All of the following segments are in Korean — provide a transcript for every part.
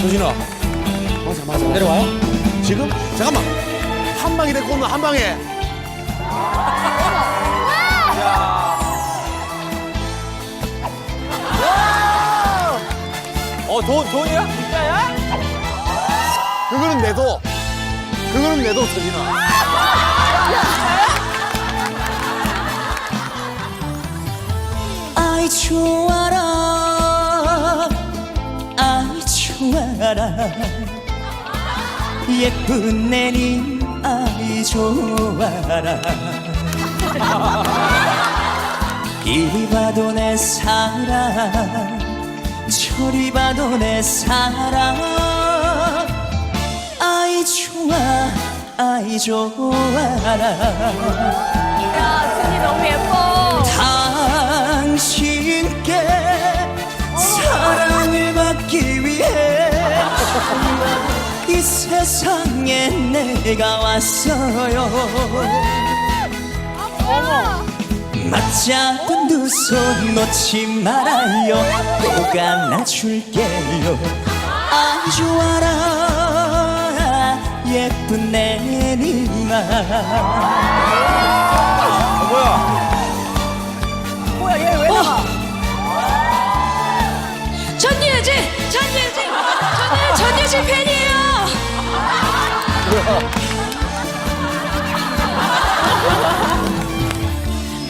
조진아 맞아 맞아 내려와요? 지금? 잠깐만 한 방에 데리고 오면 한 방에 어, 돈, 돈이야? 진짜야? 그거는 내도 그거는 내도 서진아 아이 좋아라 좋아라 예쁜 내님 아이 좋아라. 이리 봐도 내 사랑 저리 봐도 내 사랑. 아이 좋아 아이 좋아라. 야, 준이 너무 예뻐. 당신께 사랑을 받기 위해 이 세상에 내가 왔어요 맞잡은 두손 놓지 말아요 꼭 안아줄게요 아이 좋아라 예쁜 내님아 어, 뭐야? 뭐야, 얘왜 나가? 전예진! 전예진! 저는 전예진 팬이에요!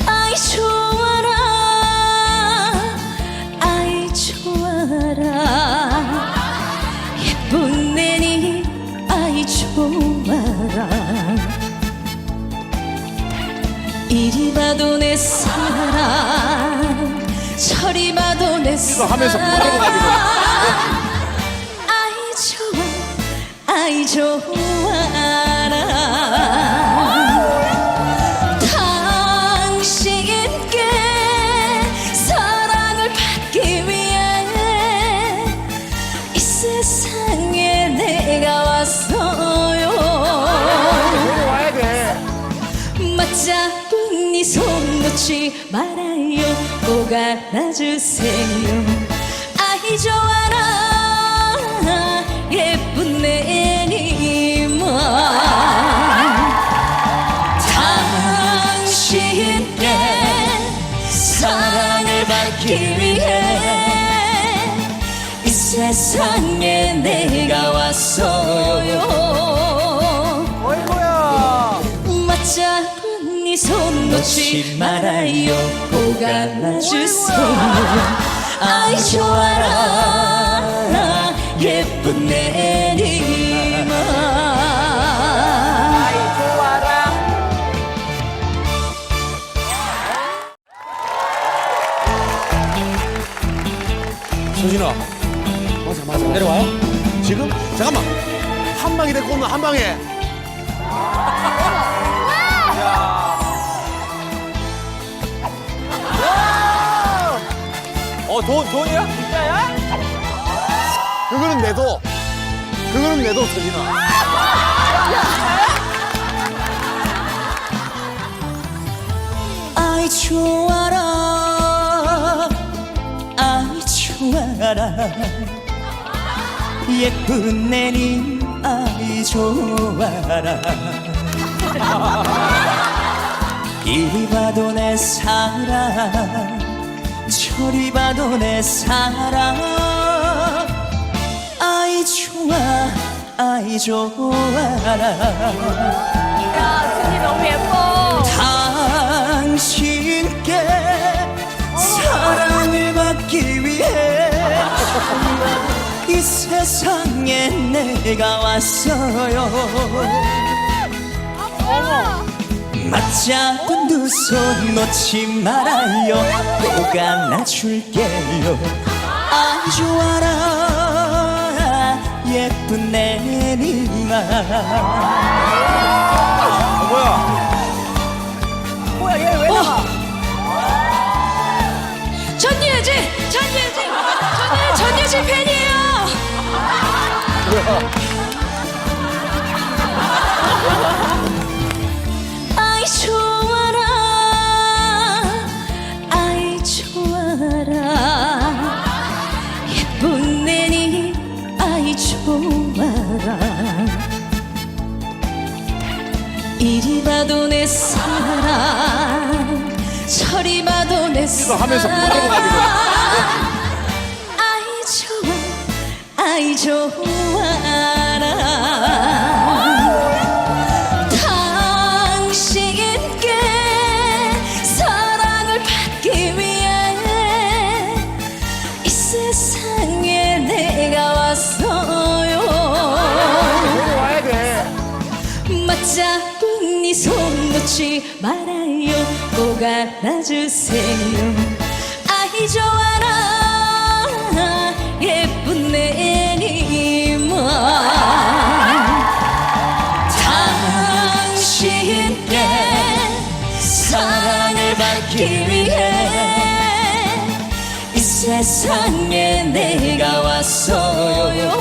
아이 좋아라 아이 좋아라 예쁜 내니 아이 좋아라 이리 봐도 내 사랑 저리 봐도 내 사랑 하면서 가지고. 아이 좋아라 당신께 사랑을 받기 위해 이 세상에 내가 왔어요. 맞잡은 네손 놓지 말아요. 꼭 안아주세요. 아이 좋아라 예쁜 내 세상에 내가 왔어요. 어이구야. 맞잡은 네손 놓지 말아요. 꼭 안아주세요. 아이 좋아라. 예쁜 내 한 방에 어, 돈, 돈이야? 진짜야? 그거는 내도 그거는 내도 서진아 아이 좋아라 아이 좋아라 예쁜 내님 아 이 좋아라. 이리 봐도 내 사랑 저리 봐도 내 사랑. 아이 좋아 아이 좋아라. 야, 준이 너무 예뻐. 당신께 사랑을 받기 위해 이 세상에 내가 왔어요 맞잡은 두손 놓지 말아요 꼭 안아줄게요 아이 좋아라 예쁜 내님아 어, 뭐야? 뭐야, 얘왜 나가? 전예진! 저는 전예진 팬이에요 아이 좋아라. 아이 좋아라. 예쁜 내니 아이 좋아라. 이리 봐도 내 사랑 저리 봐도 내 사랑. 놓지 말아요. 꼭 안아주세요. 아이 좋아라. 예쁜 내니만 당신께 사랑을 받기 위해 이 세상에 내가 왔어요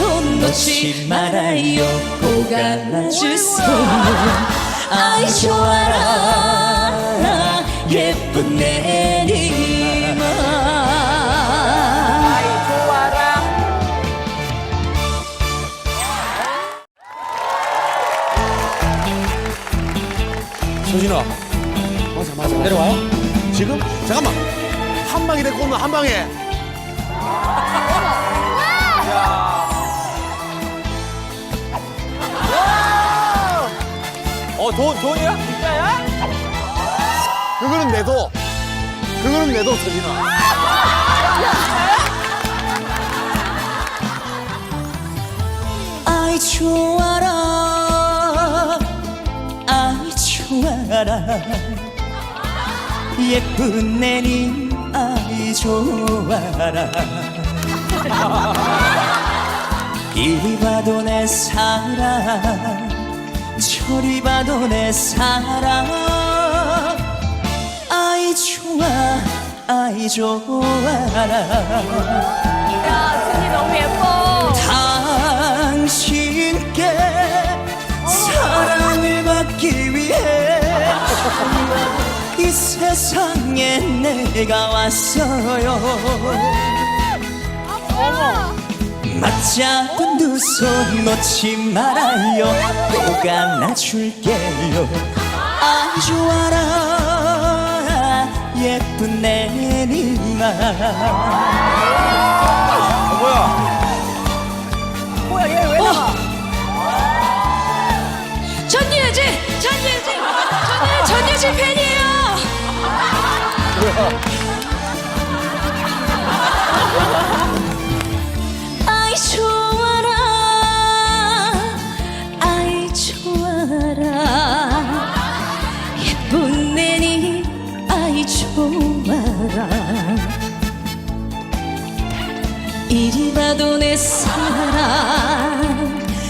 손 놓지 말아요. 꼭 안아주세요. 아이 좋아라. 예쁜 좋아라. 소진아. 맞아 맞아 내려와요? 지금? 잠깐만. 한 방에 꽂는 한 방에 어, 돈, 돈이야? 진짜야? 그거는 내도 그거는 내도 소진아 아이 좋아라. 아이 좋아라. 예쁜 내님 아이 좋아라. 이리 봐도 내 사랑 저리 봐도 내 사랑. 아이 좋아 아이 좋아라 야, 준이 너무 예뻐. 당신께 사랑을 받기 위해 이 세상에 내가 왔어요 맞잡은 두손 놓지 말아요. 꼭 안아줄게요. 아이 좋아라. 예쁜 내니만. 어, 뭐야? 이리 봐도 내 사랑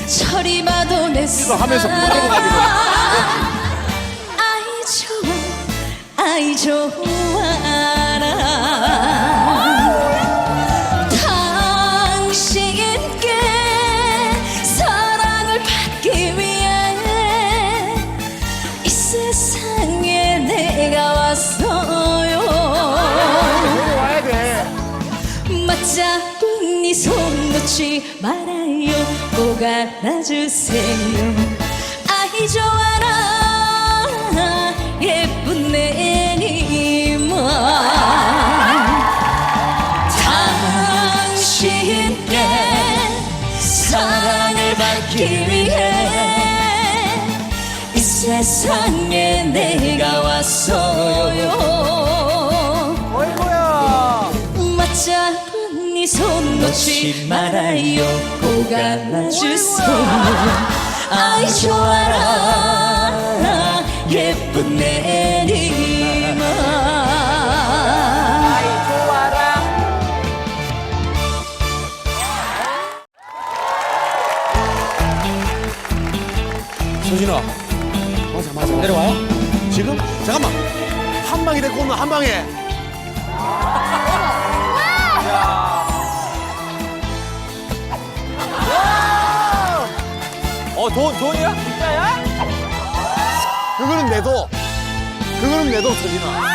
저리 봐도 내 사랑. 하면서 아이 좋아 아이 좋아 꼭 안아주세요? 아이 좋아라. 예쁜 내니만 당신께 사랑을 받기 위해 이 세상에 내가 왔어요. 어이구야. 맞잡은 네손 놓지 말아요 꼭 안아주세요 아이 좋아라. 예쁜 아이 좋아라. 소진아. 맞아 맞아 내려와요? 지금? 잠깐만. 한 방에 꽂는 한 방에 돈, 돈이야? 진짜야? 그거는 내도 그거는 내도 소진아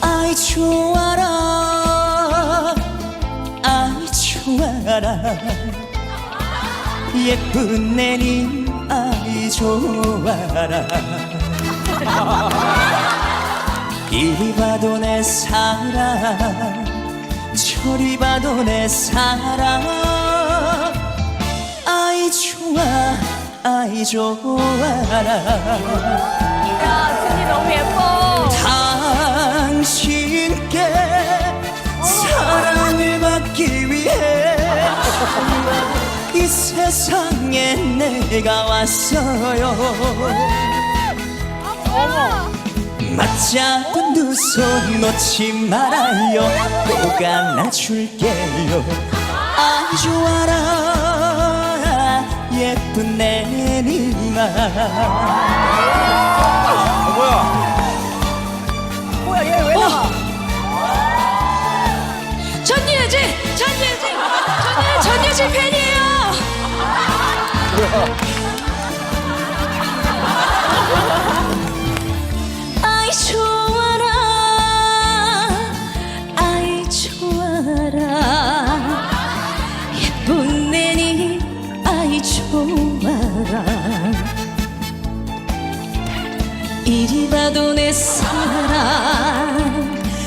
아이 좋아라. 아이 좋아라. 예쁜 내님 아이 좋아라. 이리 봐도 내 사랑 저리 봐도 내 사랑. 아이 좋아 아이 좋아라 야, 준이 너무 예뻐. 당신께 사랑을 받기 위해 이 세상에 내가 왔어요 맞잡은 두손 놓지 말아요. 꼭 안아줄게요. 아이 좋아라. 예쁜 내님아 뭐야? 얘왜 나가? 전예지 전예지 전예 전예지 팬이에요 이리 봐도 내 사랑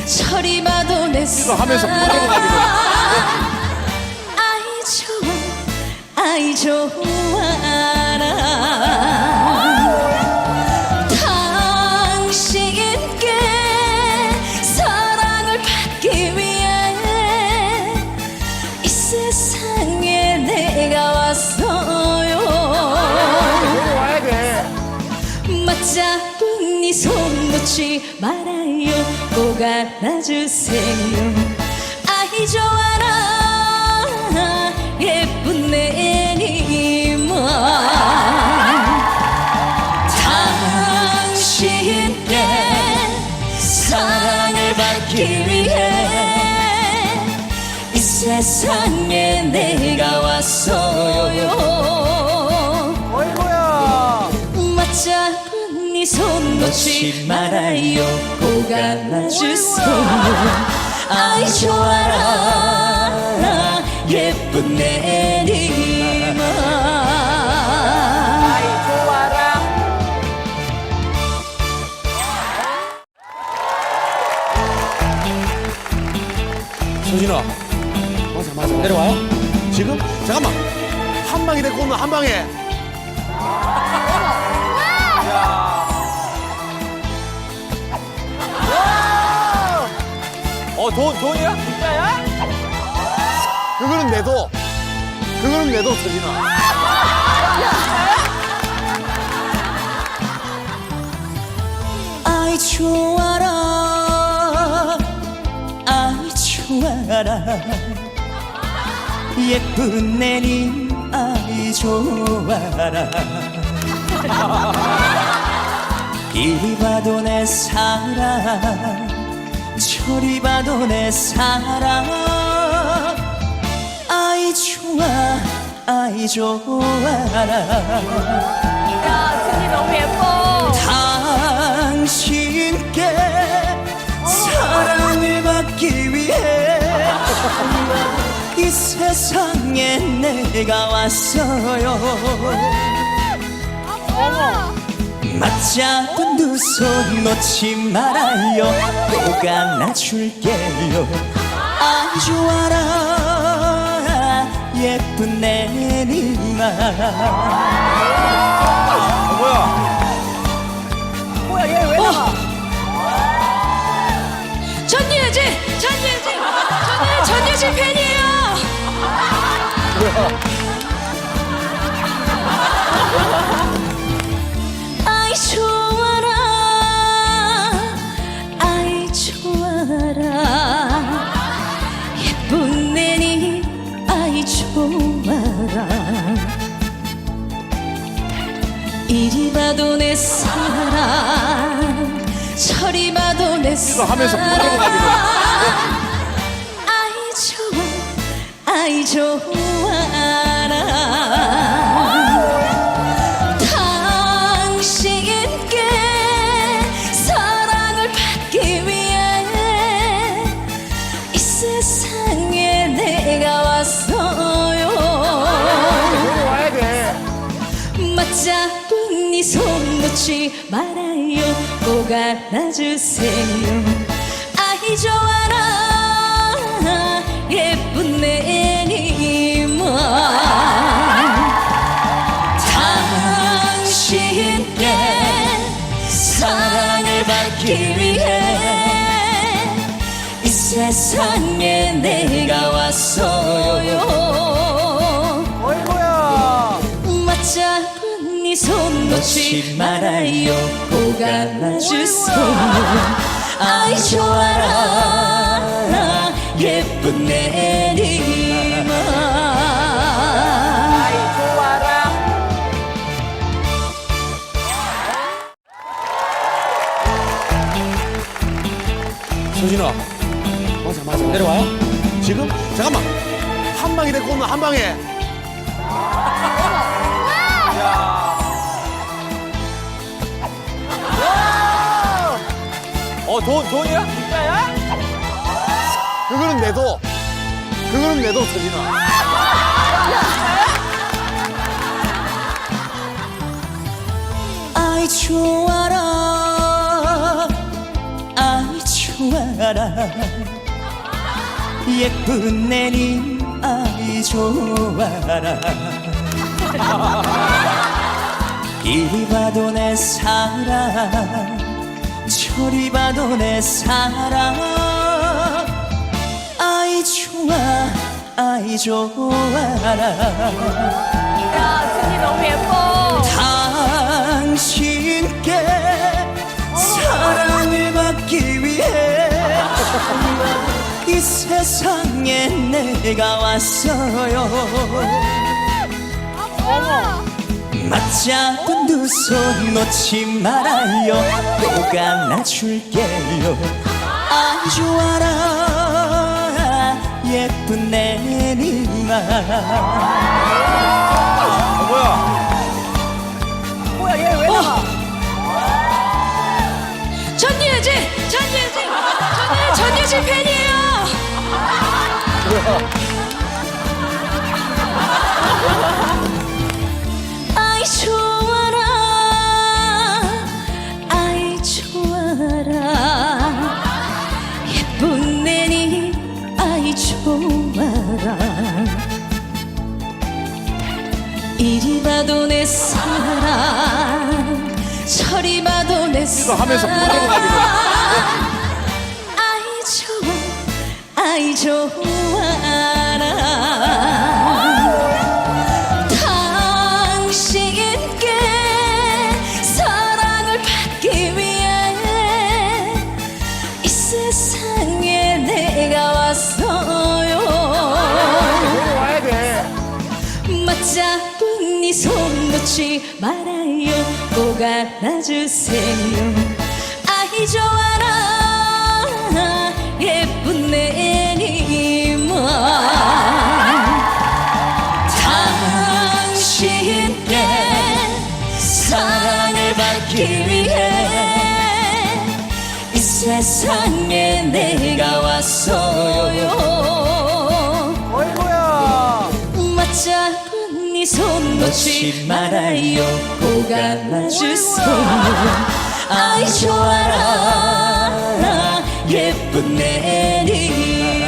저리 봐도 내 사랑 하면서. 아이 좋아 아이 좋아 꼭 안아주세요 아이 좋아라. 예쁜 내님아 당신께 사랑을 받기 위해 이 세상에 내가 왔어요. 어이구야. 맞잡은 네손 놓지 말아요 꼭 안아주세요 아이 좋아라 예쁜 내님아 아이 좋아라. 서진아 맞아 맞아 내려와요? 지금? 잠깐만 한 방에 데리고 오면 한 방에 어 돈, 돈이야? 진짜야? 그거는 내도 그거는 내도 서진아 아이 좋아라. 아이 좋아라. 예쁜 내님 아이 좋아라. 이리 봐도 내 사랑 저리 봐도 내 사랑. 아이 좋아 아이 좋아라 야, 준이 너무 예뻐. 당신께 사랑을 받기 위해 이 세상에 내가 왔어요 맞잡은 두손 놓지 말아요. 꼭 안아줄게요. 아이 좋아라. 예쁜 내님아 뭐야? 뭐야 얘왜 나가? 전예지 전예지 전예 전예지 팬이에요 사랑 하면서 부끄러워가지고. 아이 좋아 아이 좋아라 당신께 사랑을 받기 위해 이 세상에 내가 왔어요. 맞잡은 네손 놓지 말아요 꼭 안아주세요 아이 좋아라. 예쁜 내니만 당신께 사랑을 받기 위해 이 세상에 내가 왔어요 네손 놓지 말아요. 꼭 안아주세요 아이 좋아라. 예쁜 좋아라. 서진아 맞아 맞아 내려와요? 지금? 잠깐만. 한 방에 데리고 오면 한 방에 돈, 돈이야? 진짜야? 그거는 내도 그거는 내도 서진아 아이 좋아라. 아이 좋아라. 예쁜 내님 아이 좋아라. 이리 봐도 내 사랑 저리 봐도 내 사랑. 아이 좋아 아이 좋아라. 야, 준이 너무 예뻐. 당신께 사랑을 받기 위해 이 세상에 내가 왔어요 맞잡은 두 손 놓지 말아요. 꼭 안아줄게요. 아이 좋아라. 예쁜 내니만 어, 뭐야? 뭐야, 얘왜 나가? 전예지 전예지. 저는 전예지 팬이에요 봐도 내 사랑 저리 봐도 내 사랑 하면서 부르는 거 아니고. 아이 좋아 아이 좋아 놓지 말아요. 꼭 안아주세요. 아이 좋아라. 예쁜 내니만 당신께 사랑을 받기 위해 이 세상에 내가 왔어요. 어이구야. 맞잡 은 네손 놓지 말아요. 꼭 안아주세요 아이 좋아라. 예쁜 내리